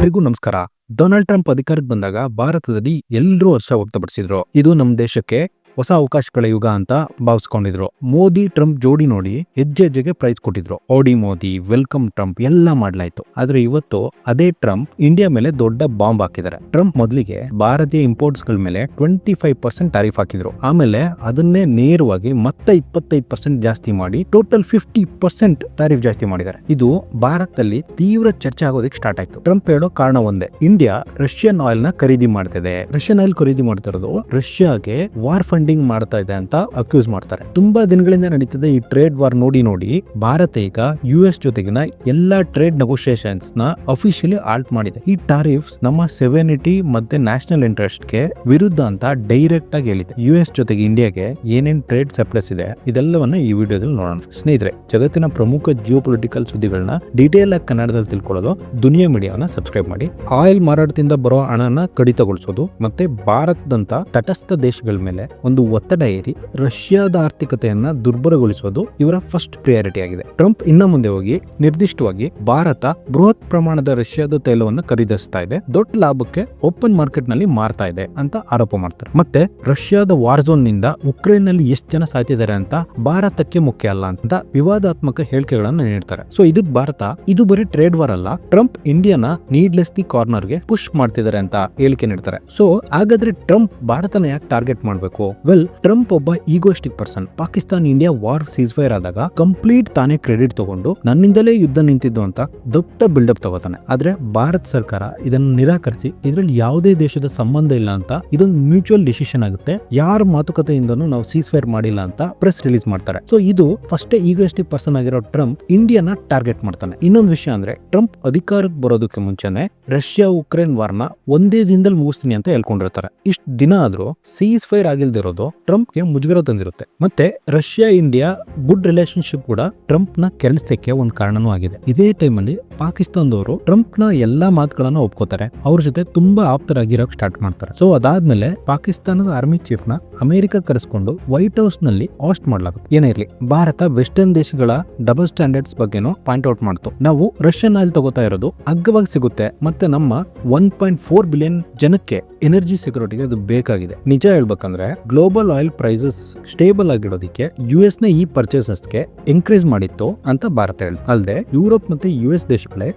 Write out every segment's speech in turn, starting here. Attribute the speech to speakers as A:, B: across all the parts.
A: ಎಲ್ರಿಗೂ ನಮಸ್ಕಾರ. Donald Trump ಅಧಿಕಾರಕ್ಕೆ ಬಂದಾಗ ಭಾರತದಲ್ಲಿ ಎಲ್ಲರೂ ಹರ್ಷ ವ್ಯಕ್ತಪಡಿಸಿದ್ರು. ಇದು ನಮ್ಮ ದೇಶಕ್ಕೆ ಹೊಸ ಅವಕಾಶಗಳ ಯುಗ ಅಂತ ಭಾವಿಸ್ಕೊಂಡಿದ್ರು. ಮೋದಿ, ಟ್ರಂಪ್ ಜೋಡಿ ನೋಡಿ ಹೆಜ್ಜೆ ಹೆಜ್ಜೆಗೆ ಪ್ರೈಸ್ ಕೊಟ್ಟಿದ್ರು. ಓಡಿ ಮೋದಿ ವೆಲ್ಕಮ್ ಟ್ರಂಪ್ ಎಲ್ಲ ಮಾಡ್ಲಾಯ್ತು. ಆದ್ರೆ ಇವತ್ತು ಅದೇ ಟ್ರಂಪ್ ಇಂಡಿಯಾ ಮೇಲೆ ದೊಡ್ಡ ಬಾಂಬ್ ಹಾಕಿದ್ದಾರೆ. ಟ್ರಂಪ್ ಮೊದಲಿಗೆ ಭಾರತೀಯ ಇಂಪೋರ್ಟ್ಸ್ಗಳ ಮೇಲೆ ಟ್ವೆಂಟಿ ಫೈವ್ ಪರ್ಸೆಂಟ್ ಟಾರಿಫ್ ಹಾಕಿದ್ರು. ಆಮೇಲೆ ಅದನ್ನೇ ನೇರವಾಗಿ ಮತ್ತೆ ಇಪ್ಪತ್ತೈದು ಪರ್ಸೆಂಟ್ ಜಾಸ್ತಿ ಮಾಡಿ ಟೋಟಲ್ ಫಿಫ್ಟಿ ಪರ್ಸೆಂಟ್ ಟ್ಯಾರಿಫ್ ಜಾಸ್ತಿ ಮಾಡಿದ್ದಾರೆ. ಇದು ಭಾರತದಲ್ಲಿ ತೀವ್ರ ಚರ್ಚೆ ಆಗೋದಕ್ಕೆ ಸ್ಟಾರ್ಟ್ ಆಯ್ತು. ಟ್ರಂಪ್ ಹೇಳೋ ಕಾರಣ ಒಂದೇ. ಇಂಡಿಯಾ ರಷ್ಯನ್ ಆಯಿಲ್ನ ಖರೀದಿ ಮಾಡ್ತಿದೆ. ರಷ್ಯನ್ ಆಯಿಲ್ ಖರೀದಿ ಮಾಡ್ತಿರೋದು ರಷ್ಯಾಗೆ ವಾರ್ ಫಂಡಿಂಗ್ ಮಾಡ್ತಾ ಇದೆ ಅಂತ ಅಕ್ಯೂಸ್ ಮಾಡ್ತಾರೆ. ತುಂಬಾ ದಿನಗಳಿಂದ ನಡೀತದೆ ಈ ಟ್ರೇಡ್ ವಾರ್ ನೋಡಿ ನೋಡಿ ಭಾರತ ಈಗ ಯು ಎಸ್ ಜೊತೆಗಿನ ಎಲ್ಲಾ ಟ್ರೇಡ್ ನೆಗೋಸಿಯೇಷನ್ಸ್ನ ಅಫಿಷಿಯಲಿ ಆಲ್ಟ್ ಮಾಡಿದೆ. ಈ ಟಾರಿಫ್ಸ್ ನಮ್ಮ ಸೆವೆನಿಟಿ ಮತ್ತೆ ನ್ಯಾಷನಲ್ ಇಂಟ್ರೆಸ್ಟ್ಗೆ ವಿರುದ್ಧ ಅಂತ ಡೈರೆಕ್ಟ್ ಆಗಿ ಹೇಳಿದೆ. ಯು ಎಸ್ ಜೊತೆಗೆ ಇಂಡಿಯಾಗೆ ಏನೇನ್ ಟ್ರೇಡ್ ಸಪ್ಲಸ್ ಇದೆ ಇದೆಲ್ಲವನ್ನ ಈ ವಿಡಿಯೋದಲ್ಲಿ ನೋಡೋಣ. ಸ್ನೇಹಿತರೆ, ಜಗತ್ತಿನ ಪ್ರಮುಖ ಜಿಯೋ ಪೊಲಿಟಿಕಲ್ ಸುದ್ದಿಗಳನ್ನ ಡೀಟೇಲ್ ಆಗಿ ಕನ್ನಡದಲ್ಲಿ ತಿಳ್ಕೊಳ್ಳೋದು ದುನಿಯಾ ಮೀಡಿಯಾವನ್ನ ಸಬ್ಸ್ಕ್ರೈಬ್ ಮಾಡಿ. ಆಯಿಲ್ ಮಾರಾಟದಿಂದ ಬರೋ ಹಣನ ಕಡಿತಗೊಳಿಸೋದು ಮತ್ತೆ ಭಾರತದಂತ ತಟಸ್ಥ ದೇಶಗಳ ಮೇಲೆ ಒಂದು ಒತ್ತಡ ಏರಿ ರಷ್ಯಾದ ಆರ್ಥಿಕತೆಯನ್ನ ದುರ್ಬಲಗೊಳಿಸುವುದು ಇವರ ಫಸ್ಟ್ ಪ್ರಿಯಾರಿಟಿ ಆಗಿದೆ. ಟ್ರಂಪ್ ಇನ್ನ ಮುಂದೆ ಹೋಗಿ ನಿರ್ದಿಷ್ಟವಾಗಿ ಭಾರತ ಬೃಹತ್ ಪ್ರಮಾಣದ ರಷ್ಯಾದ ತೈಲವನ್ನು ಖರೀದಿಸ್ತಾ ಇದೆ. ದೊಡ್ಡ ಲಾಭಕ್ಕೆ ಓಪನ್ ಮಾರ್ಕೆಟ್ನಲ್ಲಿ ಮಾರ್ತಾ ಇದೆ ಅಂತ ಆರೋಪ ಮಾಡ್ತಾರೆ. ಮತ್ತೆ ರಷ್ಯಾದ ವಾರ್ ಝೋನ್ನಿಂದ ಉಕ್ರೇನ್ನಲ್ಲಿ ಎಷ್ಟು ಜನ ಸಾಯ್ತಿದ್ದಾರೆ ಅಂತ ಭಾರತಕ್ಕೆ ಮುಖ್ಯ ಅಲ್ಲ ಅಂತ ವಿವಾದಾತ್ಮಕ ಹೇಳಿಕೆಗಳನ್ನು ನೀಡ್ತಾರೆ. ಸೊ ಇದು ಭಾರತ, ಇದು ಬರೀ ಟ್ರೇಡ್ ವಾರ್ ಅಲ್ಲ. ಟ್ರಂಪ್ ಇಂಡಿಯಾನ ನೀಡ್ಲೆಸ್ಲಿ ಕಾರ್ನರ್ಗೆ ಪುಷ್ ಮಾಡ್ತಿದ್ದಾರೆ ಅಂತ ಹೇಳಿಕೆ ನೀಡ್ತಾರೆ. ಸೊ ಹಾಗಾದ್ರೆ ಟ್ರಂಪ್ ಭಾರತನ ಯಾಕೆ ಟಾರ್ಗೆಟ್ ಮಾಡಬೇಕು? ವೆಲ್ ಟ್ರಂಪ್ ಒಬ್ಬ egoistic person Pakistan India war ceasefire ಆದಾಗ ಕಂಪ್ಲೀಟ್ ತಾನೇ ಕ್ರೆಡಿಟ್ ತಗೊಂಡು ನನ್ನಿಂದಲೇ ಯುದ್ಧ ನಿಂತಿದ್ದು ಅಂತ ದೊಡ್ಡ ಬಿಲ್ಡಪ್ ತಗೋತಾನೆ. ಆದ್ರೆ ಭಾರತ ಸರ್ಕಾರ ಇದನ್ನ ನಿರಾಕರಿಸಿ ಇದರಲ್ಲಿ ಯಾವುದೇ ದೇಶದ ಸಂಬಂಧ ಇಲ್ಲ ಅಂತ ಇದೊಂದು ಮ್ಯೂಚುವಲ್ ಡಿಸಿಷನ್ ಆಗುತ್ತೆ. ಯಾರ ಮಾತುಕತೆಯಿಂದನೂ ನಾವು ಸೀಸ್ ಫೈರ್ ಮಾಡಿಲ್ಲ ಅಂತ ಪ್ರೆಸ್ ರಿಲೀಸ್ ಮಾಡ್ತಾರೆ. ಸೊ ಇದು ಫಸ್ಟ್ ಈಗೋಸ್ಟಿಕ್ ಪರ್ಸನ್ ಆಗಿರೋ ಟ್ರಂಪ್ ಇಂಡಿಯಾನ ಟಾರ್ಗೆಟ್ ಮಾಡ್ತಾನೆ. ಇನ್ನೊಂದು ವಿಷಯ ಅಂದ್ರೆ ಟ್ರಂಪ್ ಅಧಿಕಾರಕ್ಕೆ ಬರೋದಕ್ಕೆ ಮುಂಚೆನೆ ರಷ್ಯಾ ಉಕ್ರೇನ್ ವಾರ್ನ ಒಂದೇ ದಿನದಲ್ಲಿ ಮುಗಿಸ್ತೀನಿ ಅಂತ ಹೇಳ್ಕೊಂಡಿರ್ತಾರೆ. ಇಷ್ಟು ದಿನ ಆದ್ರೂ ಸೀಸ್ ಫೈರ್ ಆಗಿಲ್ದಿರೋದು ಟ್ರಂಪ್ಗೆ ಮುಜುಗರ ತಂದಿರುತ್ತೆ. ಮತ್ತೆ ರಷ್ಯಾ ಇಂಡಿಯಾ ಗುಡ್ ರಿಲೇಶನ್ಶಿಪ್ ಕೂಡ ಟ್ರಂಪ್ನ ಕೆಲ್ಸಕ್ಕೆ ಒಂದು ಕಾರಣನೂ ಆಗಿದೆ. ಇದೇ ಟೈಮಲ್ಲಿ ಪಾಕಿಸ್ತಾನದವರು ಟ್ರಂಪ್ನ ಎಲ್ಲಾ ಮಾತುಗಳನ್ನ ಒಪ್ಕೋತಾರೆ. ಅವ್ರ ಜೊತೆ ತುಂಬಾ ಆಪ್ತರಾಗಿರೋಕ್ ಸ್ಟಾರ್ಟ್ ಮಾಡ್ತಾರೆ. ಸೊ ಅದಾದ್ಮೇಲೆ ಪಾಕಿಸ್ತಾನದ ಆರ್ಮಿ ಚೀಫ್ನ ಅಮೆರಿಕ ಕರೆಸ್ಕೊಂಡು ವೈಟ್ ಹೌಸ್ನಲ್ಲಿ ಆಸ್ಟ್ ಮಾಡ್ಲಾಗುತ್ತೆ. ಏನೇ ಇರ್ಲಿ, ಭಾರತ ವೆಸ್ಟರ್ನ್ ದೇಶಗಳ ಡಬಲ್ ಸ್ಟ್ಯಾಂಡರ್ಡ್ಸ್ ಬಗ್ಗೆನೂ ಪಾಯಿಂಟ್ ಔಟ್ ಮಾಡ್ತು. ನಾವು ರಷ್ಯನ್ ಆಯಿಲ್ ತಗೋತಾ ಇರೋದು ಅಗ್ಗವಾಗಿ ಸಿಗುತ್ತೆ, ಮತ್ತೆ ನಮ್ಮ ಒನ್ ಪಾಯಿಂಟ್ ಫೋರ್ ಬಿಲಿಯನ್ ಜನಕ್ಕೆ ಎನರ್ಜಿ ಸೆಕ್ಯೂರಿಟಿಗೆ ಅದು ಬೇಕಾಗಿದೆ. ನಿಜ ಹೇಳ್ಬೇಕಂದ್ರೆ ಗ್ಲೋಬಲ್ ಆಯಿಲ್ ಪ್ರೈಸಸ್ ಸ್ಟೇಬಲ್ ಆಗಿಡೋದಕ್ಕೆ ಯು ಎಸ್ನ ಈ ಪರ್ಚೇಸಸ್ಗೆ ಇನ್ಕ್ರೀಸ್ ಮಾಡಿತ್ತು ಅಂತ ಭಾರತ ಹೇಳಿ ಅಲ್ಲದೆ ಯುರೋಪ್ ಮತ್ತೆ ಯು ಎಸ್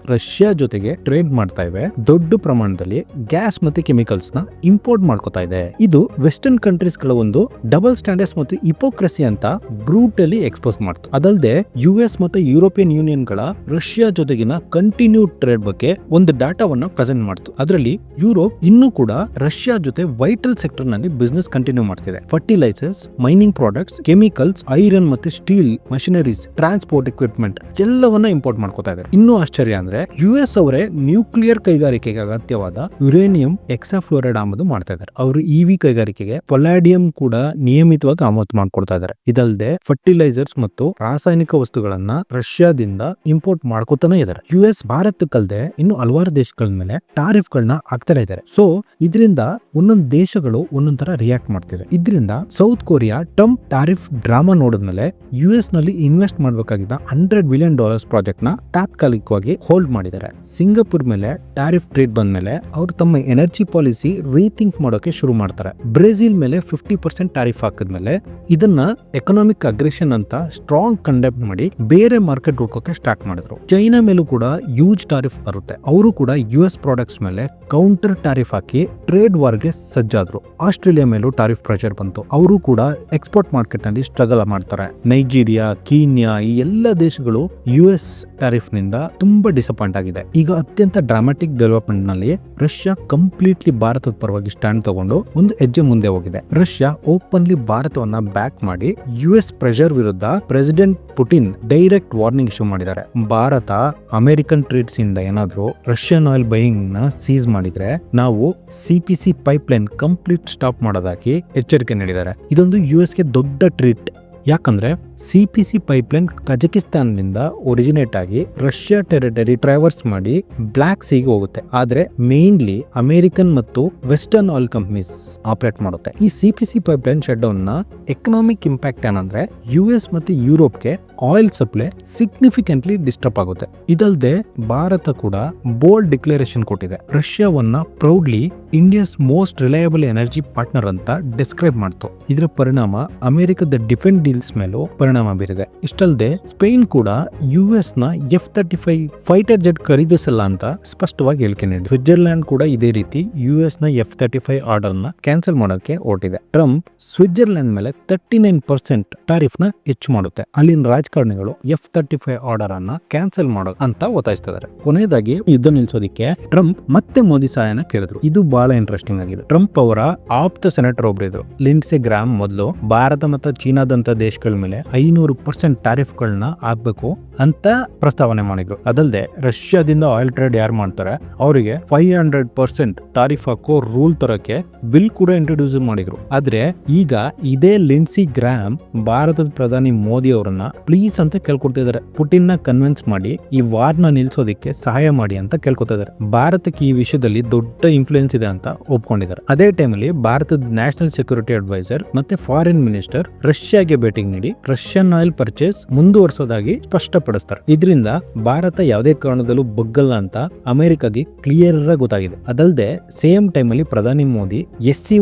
A: ರಷ್ಯಾ ಜೊತೆಗೆ ಟ್ರೇಡ್ ಮಾಡ್ತಾ ಇವೆ. ದೊಡ್ಡ ಪ್ರಮಾಣದಲ್ಲಿ ಗ್ಯಾಸ್ ಮತ್ತೆ ಕೆಮಿಕಲ್ಸ್ನ ಇಂಪೋರ್ಟ್ ಮಾಡ್ಕೋತಾ ಇದೆ. ಇದು ವೆಸ್ಟರ್ನ್ ಕಂಟ್ರೀಸ್ಗಳ ಒಂದು ಡಬಲ್ ಸ್ಟ್ಯಾಂಡರ್ಡ್ಸ್ ಮತ್ತು ಇಪೋಕ್ರಸಿ ಅಂತ ಬ್ರೂಟಲಿ ಎಕ್ಸ್ಪೋಸ್ ಮಾಡ್ತು. ಅದಲ್ಲದೆ ಯು ಎಸ್ ಮತ್ತೆ ಯುರೋಪಿಯನ್ ಯೂನಿಯನ್ಗಳ ರಷ್ಯಾ ಜೊತೆಗಿನ ಕಂಟಿನ್ಯೂ ಟ್ರೇಡ್ ಬಗ್ಗೆ ಒಂದು ಡಾಟಾವನ್ನ ಪ್ರೆಸೆಂಟ್ ಮಾಡ್ತು. ಅದರಲ್ಲಿ ಯುರೋಪ್ ಇನ್ನೂ ಕೂಡ ರಷ್ಯಾ ಜೊತೆ ವೈಟಲ್ ಸೆಕ್ಟರ್ನಲ್ಲಿ ಬಿಸ್ನೆಸ್ ಕಂಟಿನ್ಯೂ ಮಾಡ್ತಿದೆ. Fertilizers mining products chemicals iron ಮತ್ತೆ ಸ್ಟೀಲ್ ಮಷಿನರೀಸ್ ಟ್ರಾನ್ಸ್ಪೋರ್ಟ್ ಎಕ್ವಿಪ್ಮೆಂಟ್ ಎಲ್ಲವನ್ನ ಇಂಪೋರ್ಟ್ ಮಾಡ್ಕೋತಾ ಇದೆ. ಇನ್ನೂ ಆಶ್ಚರ್ಯ ಅಂದ್ರೆ ಯು ಎಸ್ ಅವರೇ ನ್ಯೂಕ್ಲಿಯರ್ ಕೈಗಾರಿಕೆಗೆ ಅಗತ್ಯವಾದ ಯುರೇನಿಯಂ ಎಕ್ಸಾಫ್ಲೋರೈಡ್ ಆಮದು ಮಾಡ್ತಾ ಇದ್ದಾರೆ. ಅವರು ಇವಿ ಕೈಗಾರಿಕೆಗೆ ಪೊಲಾಡಿಯಂ ಕೂಡ ನಿಯಮಿತವಾಗಿ ಆಮದು ಮಾಡ್ಕೊಡ್ತಾ ಇದ್ದಾರೆ. ಇದಲ್ಲದೆ ಫರ್ಟಿಲೈಸರ್ಸ್ ಮತ್ತು ರಾಸಾಯನಿಕ ವಸ್ತುಗಳನ್ನ ರಷ್ಯಾದಿಂದ ಇಂಪೋರ್ಟ್ ಮಾಡ್ಕೋತಾನೆ ಇದ್ದಾರೆ. ಯು ಎಸ್ ಭಾರತಕ್ಕಲ್ಲದೆ ಇನ್ನು ಹಲವಾರು ದೇಶಗಳ ಮೇಲೆ ಟಾರಿಫ್ ಗಳನ್ನ ಹಾಕ್ತಾನೆ ಇದ್ದಾರೆ. ಸೊ ಇದರಿಂದ ಒಂದೊಂದು ದೇಶಗಳು ಒಂದೊಂದ್ ತರ ರಿಯಾಕ್ಟ್ ಮಾಡ್ತಿದೆ. ಇದರಿಂದ South Korea Trump tariff drama ನೋಡಿದ್ಮೇಲೆ ಯು ಎಸ್ನಲ್ಲಿ ಇನ್ವೆಸ್ಟ್ ಮಾಡಬೇಕಾಗಿದ್ದ ಹಂಡ್ರೆಡ್ ಬಿಲಿಯನ್ ಡಾಲರ್ಸ್ ಪ್ರಾಜೆಕ್ಟ್ನ ತಾತ್ಕಾಲಿಕವಾಗಿ ಹೋಲ್ಡ್ ಮಾಡಿದ್ದಾರೆ. ಸಿಂಗಾಪುರ್ ಮೇಲೆ ಟ್ಯಾರಿಫ್ ಟ್ರೇಡ್ ಬಂದ್ಮೇಲೆ ಅವರು ತಮ್ಮ ಎನರ್ಜಿ ಪಾಲಿಸಿ ರೀಥಿಂಕ್ ಮಾಡೋಕೆ ಶುರು ಮಾಡ್ತಾರೆ. ಬ್ರೆಜಿಲ್ ಮೇಲೆ ಫಿಫ್ಟಿ ಪರ್ಸೆಂಟ್ ಟ್ಯಾರಿಫ್ ಹಾಕಿದ್ಮೇಲೆ ಇದನ್ನ ಎಕನಾಮಿಕ್ ಅಗ್ರೆಷನ್ ಅಂತ ಸ್ಟ್ರಾಂಗ್ ಕಂಡೆಪ್ಟ್ ಮಾಡಿ ಬೇರೆ ಮಾರ್ಕೆಟ್ ಹುಡ್ಕೋಕೆ ಸ್ಟಾರ್ಟ್ ಮಾಡಿದ್ರು. ಚೈನಾ ಮೇಲೂ ಕೂಡ ಯೂಜ್ ಟಾರಿಫ್ ಬರುತ್ತೆ. ಅವರು ಕೂಡ ಯು ಎಸ್ ಪ್ರಾಡಕ್ಟ್ಸ್ ಮೇಲೆ ಕೌಂಟರ್ ಟಾರಿಫ್ ಹಾಕಿ ಟ್ರೇಡ್ ವಾರ್ಗೆ ಸಜ್ಜಾದ್ರು. ಆಸ್ಟ್ರೇಲಿಯಾ ಮೇಲೂ ಟಾರಿಫ್ ಪ್ರೆಷರ್ ಬಂತು. ಅವರು ಕೂಡ ಎಕ್ಸ್ಪೋರ್ಟ್ ಮಾರ್ಕೆಟ್ನಲ್ಲಿ ಸ್ಟ್ರಗಲ್ ಮಾಡ್ತಾರೆ. ನೈಜೀರಿಯಾ, ಕೀನ್ಯಾ ಈ ಎಲ್ಲ ದೇಶಗಳು ಯು ಎಸ್ ಟಾರಿಫ್ನಿಂದ ತುಂಬಾ ಡಿಸಪಾಯಿಂಟ್ ಆಗಿದೆ. ಈಗ ಅತ್ಯಂತ ಡ್ರಾಮಾಟಿಕ್ ಡೆವಲಪ್ಮೆಂಟ್ನಲ್ಲಿ ರಷ್ಯಾ ಕಂಪ್ಲೀಟ್ಲಿ ಭಾರತದ ಪರವಾಗಿ ಸ್ಟ್ಯಾಂಡ್ ತಗೊಂಡು ಒಂದು ಹೆಜ್ಜೆ ಮುಂದೆ ಹೋಗಿದೆ. ರಷ್ಯಾ ಓಪನ್ಲಿ ಭಾರತವನ್ನ ಬ್ಯಾಕ್ ಮಾಡಿ ಯು ಎಸ್ ಪ್ರೆಷರ್ ವಿರುದ್ಧ president Putin direct warning issue ಮಾಡಿದ್ದಾರೆ. ಭಾರತ ಅಮೆರಿಕನ್ ಟ್ರೇಡ್ಸ್ ಇಂದ ಏನಾದ್ರೂ ರಷ್ಯನ್ ಆಯಿಲ್ ಬೈಯಿಂಗ್ನ ಸೀಸ್ ಮಾಡಿದ್ರೆ ನಾವು C P C pipeline complete stop ಮಾಡೋದಾಗಿ ಎಚ್ಚರಿಕೆ ನೀಡಿದ್ದಾರೆ. ಇದೊಂದು ಯು ಎಸ್ಗೆ ದೊಡ್ಡ ಟ್ರೀಟ್ ಯಾಕಂದ್ರೆ ಸಿಪಿಸಿ ಪೈಪ್ಲೈನ್ ಕಜಕಿಸ್ತಾನದಿಂದ ಒರಿಜಿನೇಟ್ ಆಗಿ ರಷ್ಯಾ ಟೆರಿಟರಿ ಟ್ರಾವರ್ಸ್ ಮಾಡಿ ಬ್ಲ್ಯಾಕ್ ಸೀಗೆ ಹೋಗುತ್ತೆ. ಆದರೆ ಮೇನ್ಲಿ ಅಮೆರಿಕನ್ ಮತ್ತು ವೆಸ್ಟರ್ನ್ ಆಯಿಲ್ ಕಂಪನೀಸ್ ಆಪರೇಟ್ ಮಾಡುತ್ತೆ. ಈ ಸಿ ಪೈಪ್ಲೈನ್ ಶಟ್ ಡೌನ್ನ ಎಕನಾಮಿಕ್ ಇಂಪ್ಯಾಕ್ಟ್ ಏನಂದ್ರೆ ಯು ಎಸ್ ಮತ್ತು ಯುರೋಪ್ಗೆ ಆಯಿಲ್ ಸಪ್ಲೈ ಸಿಗ್ನಿಫಿಕೆಂಟ್ಲಿ ಡಿಸ್ಟರ್ಬ್ ಆಗುತ್ತೆ. ಇದಲ್ಲದೆ ಭಾರತ ಕೂಡ ಬೋಲ್ಡ್ ಡಿಕ್ಲರೇಷನ್ ಕೊಟ್ಟಿದೆ. ರಷ್ಯಾವನ್ನ proudly India's most reliable energy partner ಅಂತ ಡಿಸ್ಕ್ರೈಬ್ ಮಾಡ್ತು. ಇದರ ಪರಿಣಾಮ ಅಮೆರಿಕದ ಡಿಫೆಂಡ್ ಡೀಲ್ಸ್ ಮೇಲೂ ಪರಿಣಾಮ ಬೀರಿದೆ. ಇಷ್ಟಲ್ಲದೆ ಸ್ಪೇನ್ ಕೂಡ ಯು ಎಸ್ನ F thirty five fighter jet ಖರೀದಿಸಲ್ಲ ಅಂತ ಸ್ಪಷ್ಟವಾಗಿ ಹೇಳಿಕೆ ನೀಡಿದೆ. ಸ್ವಿಟ್ಜರ್ಲ್ಯಾಂಡ್ ಕೂಡ ಇದೇ ರೀತಿ ಯು ಎಸ್ನ ಎಫ್ ತರ್ಟಿ ಫೈವ್ ಆರ್ಡರ್ನ ಕ್ಯಾನ್ಸಲ್ ಮಾಡೋಕೆ ಹೊರಟಿದೆ. ಟ್ರಂಪ್ ಸ್ವಿಟ್ಜರ್ಲ್ಯಾಂಡ್ ಮೇಲೆ ತರ್ಟಿ ನೈನ್ ಪರ್ಸೆಂಟ್ ಟಾರಿಫ್ನ ಹೆಚ್ಚು ಮಾಡುತ್ತೆ. ಅಲ್ಲಿನ ರಾಜಕಾರಣಿಗಳು ಎಫ್ ತರ್ಟಿ ಫೈವ್ ಆರ್ಡರ್ ಅನ್ನ ಕ್ಯಾನ್ಸಲ್ ಮಾಡೋ ಅಂತ ಒತ್ತಾಯಿಸ್ತಿದ್ದಾರೆ. ಕೊನೆಯದಾಗಿ ಯುದ್ಧ ನಿಲ್ಸೋದಿಕ್ಕೆ ಟ್ರಂಪ್ ಮತ್ತೆ ಮೋದಿ ಸಹಾಯನ ಕೇಳಿದ್ರು. ಇದು ಬಹಳ ಇಂಟ್ರೆಸ್ಟಿಂಗ್ ಆಗಿದೆ. ಟ್ರಂಪ್ ಅವರ ಆಪ್ತ ಸೆನೆಟರ್ ಒಬ್ರು ಲಿನ್ಸೆ ಗ್ರಾಮ್ ಮೊದಲು ಭಾರತ ಮತ್ತು ಚೀನಾದಂತ ದೇಶಗಳ ಮೇಲೆ ಐನೂರು ಪರ್ಸೆಂಟ್ ಟಾರಿಫ್ ಗಳನ್ನ ಹಾಕ್ಬೇಕು ಅಂತ ಪ್ರಸ್ತಾವನೆ ಮಾಡಿದ್ರು. ಅದಲ್ಲದೆ ರಷ್ಯಾದಿಂದ ಆಯಿಲ್ ಟ್ರೇಡ್ ಯಾರು ಮಾಡ್ತಾರೆ? ಅವರಿಗೆ ಫೈವ್ ಹಂಡ್ರೆಡ್ ಪರ್ಸೆಂಟ್ ಟಾರಿಫ್ ಹಾಕೋ ರೂಲ್ ತರಕ್ಕೆ ಬಿಲ್ ಕೂಡ ಇಂಟ್ರೊಡ್ಯೂಸ್ ಮಾಡಿದ್ರು. ಆದ್ರೆ ಈಗ ಇದೇ ಲಿನ್ಸಿ ಗ್ರಾಮ್ ಭಾರತದ ಪ್ರಧಾನಿ ಮೋದಿ ಅವರನ್ನ ಪ್ಲೀಸ್ ಅಂತ ಕೇಳ್ಕೊಡ್ತಿದ್ದಾರೆ ಪುಟಿನ್ನ ಕನ್ವಿನ್ಸ್ ಮಾಡಿ ಈ ವಾರ್ನ ನಿಲ್ಸೋದಿಕ್ಕೆ ಸಹಾಯ ಮಾಡಿ ಅಂತ ಕೇಳ್ಕೊತಿದ್ದಾರೆ ಭಾರತಕ್ಕೆ ಈ ವಿಷಯದಲ್ಲಿ ದೊಡ್ಡ ಇನ್ಫ್ಲೂಯೆನ್ಸ್ ಇದೆ ಅಂತ ಒಪ್ಕೊಂಡಿದ್ದಾರೆ. ಅದೇ ಟೈಮಲ್ಲಿ ಭಾರತದ ನ್ಯಾಷನಲ್ ಸೆಕ್ಯೂರಿಟಿ ಅಡ್ವೈಸರ್ ಮತ್ತೆ ಫಾರಿನ್ ಮಿನಿಸ್ಟರ್ ರಷ್ಯಾಗೆ ಭೇಟಿ ನೀಡಿ ರಷ್ಯನ್ ಆಯಿಲ್ ಪರ್ಚೇಸ್ ಮುಂದುವರಿಸೋದಾಗಿ ಸ್ಪಷ್ಟಪಡಿಸ್ತಾರೆ. ಇದರಿಂದ ಭಾರತ ಯಾವುದೇ ಕಾರಣದಲ್ಲೂ ಬಗ್ಗಲ್ಲ ಅಂತ ಅಮೆರಿಕಾಗೆ ಕ್ಲಿಯರ್ ಆಗಿ ಗೊತ್ತಾಗಿದೆ. ಅದಲ್ಲದೆ ಸೇಮ್ ಅಲ್ಲಿ ಪ್ರಧಾನಿ ಮೋದಿ ಎಸ್ ಸಿ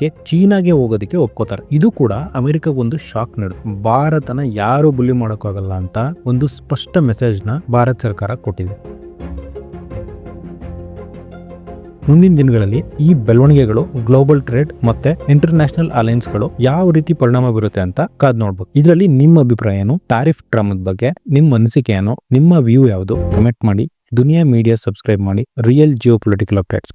A: ಗೆ ಚೀನಾಗೆ ಹೋಗೋದಕ್ಕೆ ಒಪ್ಕೋತಾರೆ. ಇದು ಕೂಡ ಅಮೆರಿಕಾಗ ಒಂದು ಶಾಕ್ ನೀಡುತ್ತೆ. ಭಾರತನ ಯಾರು ಬುಲಿ ಮಾಡೋಕ್ಕಾಗಲ್ಲ ಅಂತ ಒಂದು ಸ್ಪಷ್ಟ ಮೆಸೇಜ್ನ ಭಾರತ ಸರ್ಕಾರ ಕೊಟ್ಟಿದೆ. ಮುಂದಿನ ದಿನಗಳಲ್ಲಿ ಈ ಬೆಳವಣಿಗೆಗಳು ಗ್ಲೋಬಲ್ ಟ್ರೇಡ್ ಮತ್ತೆ ಇಂಟರ್ನ್ಯಾಷನಲ್ ಅಲೈನ್ಸ್ಗಳು ಯಾವ ರೀತಿ ಪರಿಣಾಮ ಬೀರುತ್ತೆ ಅಂತ ಕಾದ್ ನೋಡ್ಬೋದು. ಇದರಲ್ಲಿ ನಿಮ್ಮ ಅಭಿಪ್ರಾಯ ಏನು? ಟಾರಿಫ್ ಡ್ರಾಮದ ಬಗ್ಗೆ, ನಿಮ್ಮ ಅನಿಸಿಕೆ ಏನು? ನಿಮ್ಮ ವ್ಯೂ ಯಾವುದು? ಕಮೆಂಟ್ ಮಾಡಿ. ದುನಿಯಾ ಮೀಡಿಯಾ ಸಬ್ಸ್ಕ್ರೈಬ್ ಮಾಡಿ. Real geopolitical updates